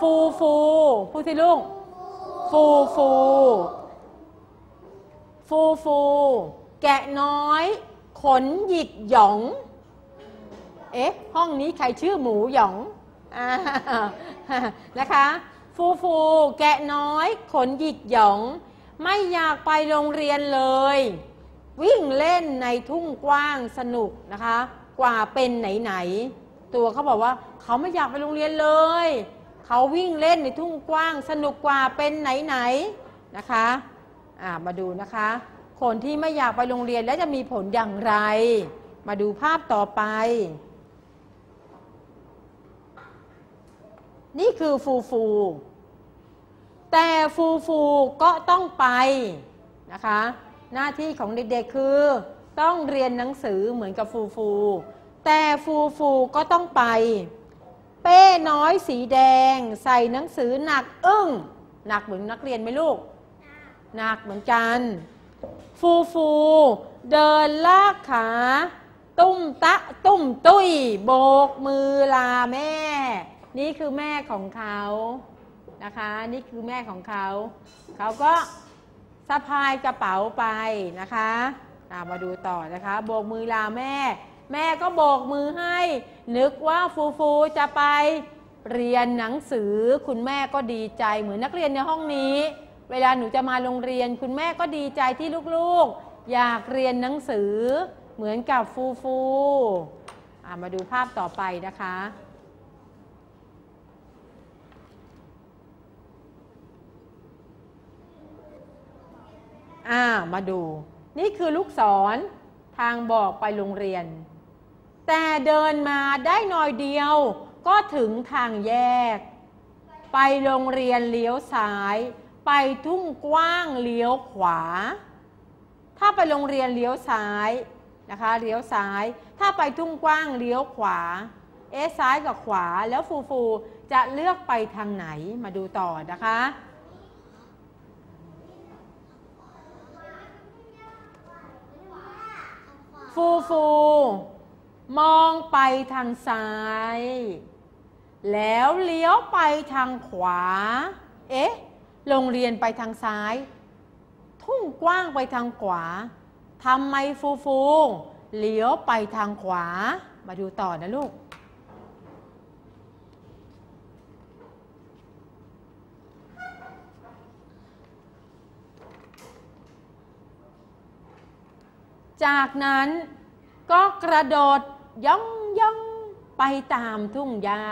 ฟูฟูฟูสิลูกฟูฟูฟูฟู แกะน้อย ขนหยิกหยอง เอ๊ะ ห้องนี้ใครชื่อหมูหยองอนะคะ ฟูฟู แกะน้อย ขนหยิกหยอง ไม่อยากไปโรงเรียนเลย วิ่งเล่นในทุ่งกว้างสนุกนะคะ กว่าเป็นไหนไหนๆตัวเขาบอกว่า เขาไม่อยากไปโรงเรียนเลย เขาวิ่งเล่นในทุ่งกว้างสนุกกว่าเป็นไหนไหนๆนะคะมาดูนะคะ คนที่ไม่อยากไปโรงเรียนแล้วจะมีผลอย่างไร มาดูภาพต่อไป นี่คือฟูฟู แต่ฟูฟูก็ต้องไปนะคะ หน้าที่ของเด็กๆคือ ต้องเรียนหนังสือเหมือนกับฟูฟู แต่ฟูฟูก็ต้องไป เป้น้อยสีแดง ใส่หนังสือหนักอึ้ง หนักเหมือนนักเรียนไหมลูก หนักเหมือนกัน ฟูฟู เดินลากขา ตุ้มตะตุ้มตุ้ย โบกมือลาแม่ นี่คือแม่ของเขานะคะ นี่คือแม่ของเขา เขาก็สะพายกระเป๋าไปนะคะอะมาดูต่อนะคะ โบกมือลาแม่ แม่ก็โบกมือให้ นึกว่าฟูฟูจะไปเรียนหนังสือ คุณแม่ก็ดีใจเหมือนนักเรียนในห้องนี้ เวลาหนูจะมาโรงเรียน คุณแม่ก็ดีใจที่ลูกๆ อยากเรียนหนังสือ เหมือนกับฟูฟูมาดูภาพต่อไปนะคะอ่ามาดู นี่คือลูกศรทางบอกไปโรงเรียน แต่เดินมาได้หน่อยเดียว ก็ถึงทางแยก ไปโรงเรียนเลี้ยวซ้าย ไปทุ่งกว้างเลี้ยวขวา ถ้าไปโรงเรียนเลี้ยวซ้ายนะคะเลี้ยวซ้าย ถ้าไปทุ่งกว้างเลี้ยวขวา เอซ้ายกับขวาแล้วฟูฟูจะเลือกไปทางไหนมาดูต่อนะคะ ฟูฟู มองไปทางซ้าย แล้วเลี้ยวไปทางขวา เอ๊ะ โรงเรียนไปทางซ้าย ทุ่งกว้างไปทางขวาทำไมฟูฟูเลี้ยวไปทางขวา มาดูต่อนะลูก จากนั้นก็กระโดด ย่องย่องไปตามทุ่งหญ้า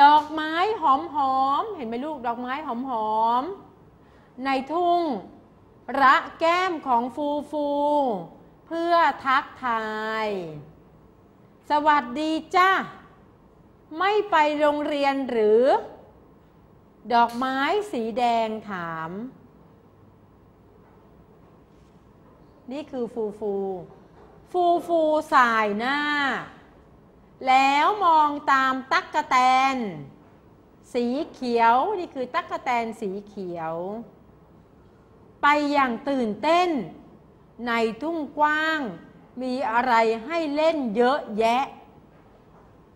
ดอกไม้หอมหอมเห็นไหมลูกดอกไม้หอมหอมในทุ่ง ระแก้มของฟูฟู เพื่อทักทาย สวัสดีจ้าไม่ไปโรงเรียนหรือ ดอกไม้สีแดงถาม นี่คือฟูฟู ฟูฟูสายหน้า แล้วมองตามตั๊กกะแตน สีเขียว นี่คือตั๊กกะแตนสีเขียว ไปอย่างตื่นเต้น ในทุ่งกว้าง มีอะไรให้เล่นเยอะแยะ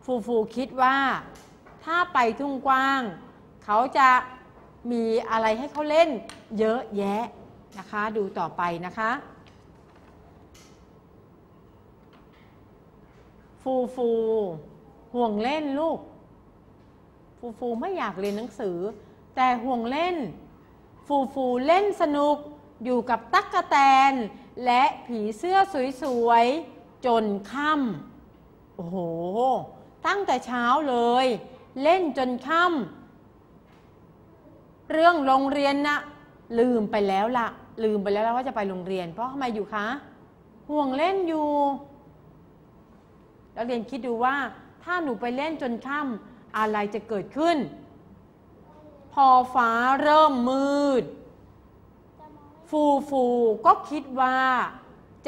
ฟูฟูคิดว่า ถ้าไปทุ่งกว้าง เขาจะมีอะไรให้เขาเล่นเยอะแยะนะคะ ดูต่อไปนะคะ ฟูฟูห่วงเล่นลูก ฟูฟูไม่อยากเรียนหนังสือ แต่ห่วงเล่น ฟูฟูเล่นสนุกอยู่กับตั๊กกะแตน และผีเสื้อสวยๆ จนค่ำโอ้โห ตั้งแต่เช้าเลย เล่นจนค่ำเรื่องโรงเรียนนะลืมไปแล้วละลืมไปแล้วว่าจะไปโรงเรียน เพราะทำไมอยู่คะ ห่วงเล่นอยู่ นักเรียนคิดดูว่าถ้าหนูไปเล่นจนค่ำอะไรจะเกิดขึ้น พอฟ้าเริ่มมืด ฟูฟูก็คิดว่า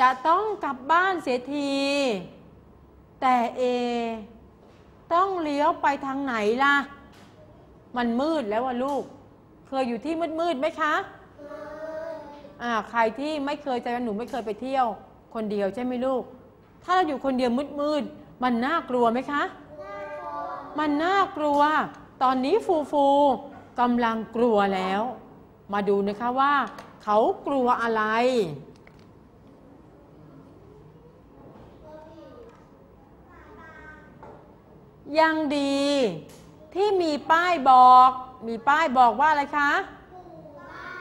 จะต้องกลับบ้านเสียที แต่เอ ต้องเลี้ยวไปทางไหนล่ะ มันมืดแล้วว่ะลูก เคยอยู่ที่มืดมืดๆไหมคะอ่าใครที่ไม่เคยจะหนูไม่เคยไปเที่ยว คนเดียวใช่ไหมลูก ถ้าเราอยู่คนเดียวมืดๆมันน่ากลัวไหมคะ มันน่ากลัว ตอนนี้ฟูฟูกำลังกลัวแล้ว มาดูนะคะว่า เขากลัวอะไรยังดีที่มีป้ายบอก มีป้ายบอกว่าอะไรคะ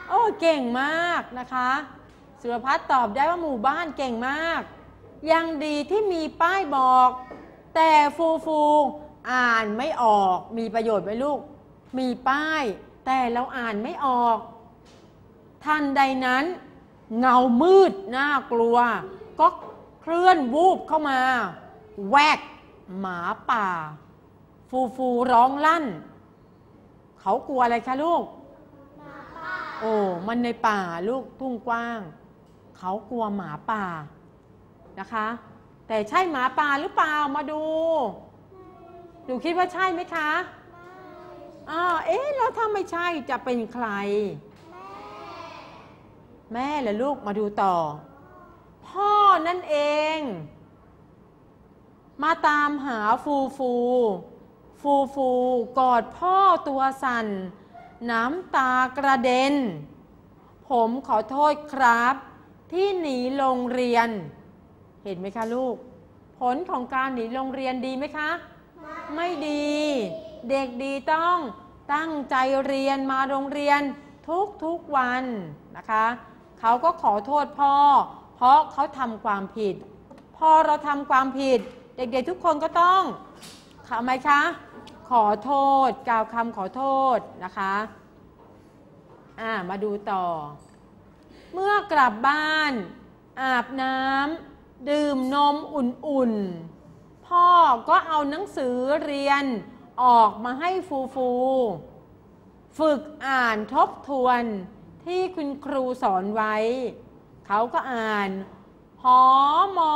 โอ้เก่งมากนะคะ สุรพัฒน์ตอบได้ว่าหมู่บ้านเก่งมาก ยังดีที่มีป้ายบอก แต่ฟูฟูอ่านไม่ออกมีประโยชน์ไหมลูก มีป้าย แต่เราอ่านไม่ออก ทันใดนั้น เงามืดน่ากลัว ก็เคลื่อนวูบเข้ามา แวกหมาป่า ฟูฟูร้องลั่น เขากลัวอะไรคะลูกโอ้ มันในป่าลูกทุ่งกว้าง เขากลัวหมาป่า นะคะ แต่ใช่หมาป่าหรือเปล่ามาดู หนูคิดว่าใช่ไหมคะอ่าเอ๊ะแล้วถ้าไม่ใช่จะเป็นใคร แม่และลูกมาดูต่อ พ่อนั่นเอง มาตามหาฟูฟู ฟูฟูกอดพ่อตัวสั่น น้ำตากระเด็น ผมขอโทษครับที่หนีโรงเรียน เห็นไหมคะลูก ผลของการหนีโรงเรียนดีไหมคะ ไม่ดี เด็กดีต้องตั้งใจเรียนมาโรงเรียนทุกทุกๆวันนะคะ เขาก็ขอโทษพ่อ เพราะเขาทำความผิด พอเราทำความผิด เด็กๆทุกคนก็ต้องทำไหมคะ ขอโทษ กล่าวคำขอโทษนะคะอ่ามาดูต่อ เมื่อกลับบ้าน อาบน้ำ ดื่มนมอุ่นๆ พ่อก็เอาหนังสือเรียนออกมาให้ฟูฟูฝึกอ่านทบทวนที่คุณครูสอนไว้ เขาก็อ่าน หอมอ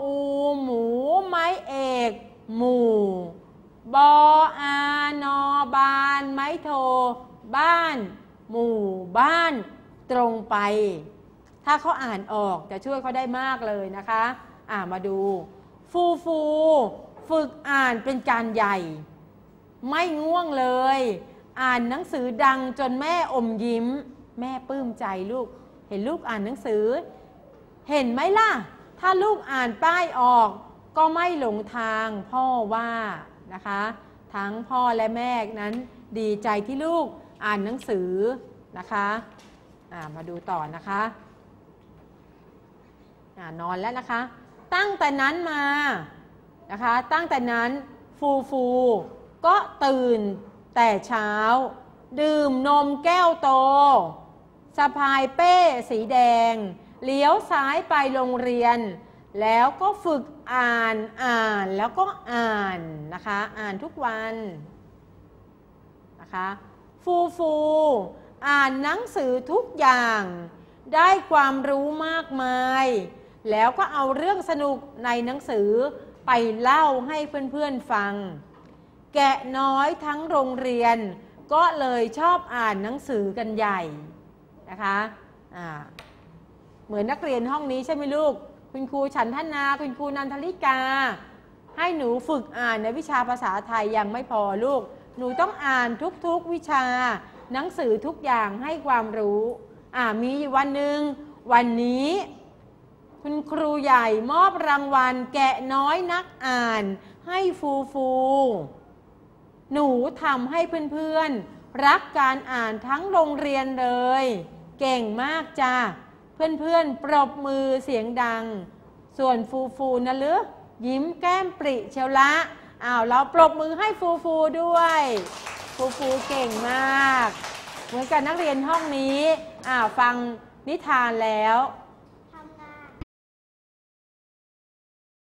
อูหมูไม้เอก หมู่ บออานอบานไม้โท บ้าน หมู่บ้าน ตรงไป ถ้าเขาอ่านออกจะช่วยเขาได้มากเลยนะคะอ่ามาดู ฟูฟูฝึกอ่านเป็นการใหญ่ ไม่ง่วงเลย อ่านหนังสือดังจนแม่อมยิ้ม แม่ปลื้มใจลูก เห็นลูกอ่านหนังสือ เห็นไหมล่ะ ถ้าลูกอ่านป้ายออก ก็ไม่หลงทางพ่อว่านะคะ ทั้งพ่อและแม่นั้นดีใจที่ลูกอ่านหนังสือนะคะมาดูต่อนะคะ นอนแล้วนะคะ ตั้งแต่นั้นมานะคะ ตั้งแต่นั้นฟูฟูก็ตื่นแต่เช้า ดื่มนมแก้วโตสะพายเป้สีแดง เลี้ยวซ้ายไปโรงเรียน แล้วก็ฝึกอ่านอ่านแล้วก็อ่านนะคะ อ่านทุกวันนะคะฟูฟูอ่านหนังสือทุกอย่าง ได้ความรู้มากมาย แล้วก็เอาเรื่องสนุกในหนังสือไปเล่าให้เพื่อนๆฟัง แกะน้อยทั้งโรงเรียน ก็เลยชอบอ่านหนังสือกันใหญ่นะคะอ่าเหมือนนักเรียนห้องนี้ใช่ไหมลูก คุณครูฉันทนา คุณครูนันทลิกา ให้หนูฝึกอ่านในวิชาภาษาไทยยังไม่พอลูก หนูต้องอ่านทุกๆวิชา หนังสือทุกอย่างให้ความรู้ อ่ามีวันหนึ่งวันนี้ คุณครูใหญ่มอบรางวัลแกะน้อยนักอ่าน ให้ฟูฟู หนูทำให้เพื่อนๆ รักการอ่านทั้งโรงเรียนเลย เก่งมากจ้าเพื่อนๆ ปรบมือเสียงดัง ส่วนฟูฟูนะหรือยิ้มแก้มปริเชยวละอ้าวเราปรบมือให้ฟูฟูด้วย ฟูฟูเก่งมาก เหมือนกับนักเรียนห้องนี้ อ่าฟังนิทานแล้ว